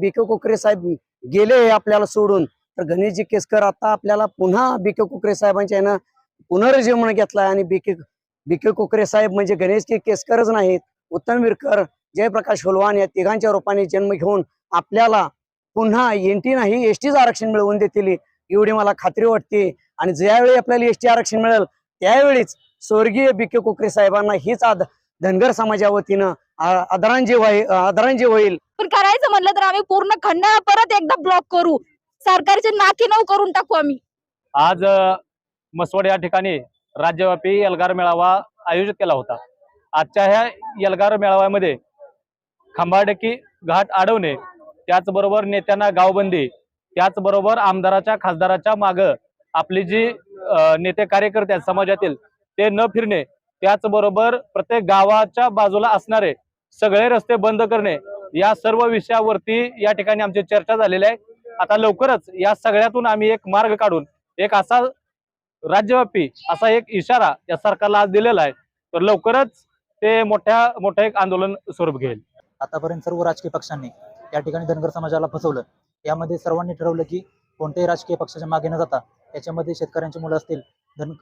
BK कोकरे साहेब गेले आपल्याला सोडून. तर गणेशजी केसकर आता आपल्याला पुन्हा बीके कोकरे साहेबांच्या यानं पुनर्जीवन घेतलाय आणि बीके बीके कोकरे साहेब म्हणजे गणेशजी केसकरच नाहीत उत्तम विरकर जयप्रकाश हुलवान या तिघांच्या रूपाने जन्म घेऊन आपल्याला पुन्हा एनटी नाही एस टीचं आरक्षण मिळवून देतील एवढी मला खात्री वाटते. आणि ज्यावेळी आपल्याला एस टी आरक्षण मिळेल त्यावेळीच स्वर्गीय बीके कोकरे साहेबांना हीच आद धनगर समाजा वतीनं आदरांजी होईल आदरांजी होईल. पण करायचं म्हणलं तर आम्ही पूर्ण खंडाळा परत एकदा ब्लॉक करू. सरकारचे नाकी नऊ करून टाकू आम्ही. आज मसवड या ठिकाणी राज्यव्यापी एल्गार मेळावा आयोजित केला होता. आजच्या ह्या एल्गार मेळाव्यामध्ये खंबाडकी घाट अडवणे त्याचबरोबर नेत्यांना गावबंदी त्याचबरोबर आमदाराच्या खासदाराच्या माग आपली जी नेते कार्यकर्ते आहेत समाजातील ते न फिरणे त्याचबरोबर प्रत्येक गावाच्या बाजूला असणारे सगळे रस्ते बंद करणे या सर्व विषयावरती या ठिकाणी आमची चर्चा झालेली आहे. आता लवकरच या सगळ्यातून आम्ही एक मार्ग काढून एक असा राज्यव्यापी असा एक इशारा या सरकारला आज दिलेला आहे. तर लवकरच ते मोठ्या मोठं एक आंदोलन स्वरूप घेईल. आतापर्यंत सर्व राजकीय पक्षांनी या ठिकाणी धनगर समाजाला फसवलं. यामध्ये सर्वांनी ठरवलं की कोणत्याही राजकीय पक्षाच्या मागे न जाता याच्यामध्ये शेतकऱ्यांची मुलं असतील धन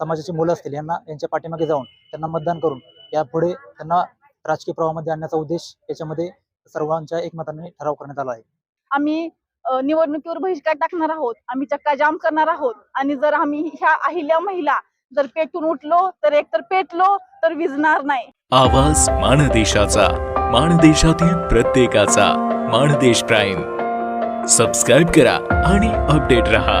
समाजाची मुलं असतील यांना यांच्या पाठीमागे जाऊन त्यांना मतदान करून यापुढे त्यांना राजकीय प्रवाहामध्ये आणण्याचा उद्देश याच्यामध्ये सर्वांच्या एकमताने ठराव करण्यात आला आहे. आम्ही निवडणुकीवर बहिष्कार टाकणार आहोत. आम्ही चक्का जाम करणार आहोत. आणि जर आम्ही ह्या अहिल्या महिला जर पेटून उठलो तर एकतर पेटलो तर विजणार नाही. आवाज माणदेशाचा माणदेशातील प्रत्येकाचा. माणदेश प्राईम. सबस्क्राईब करा आणि अपडेट रहा.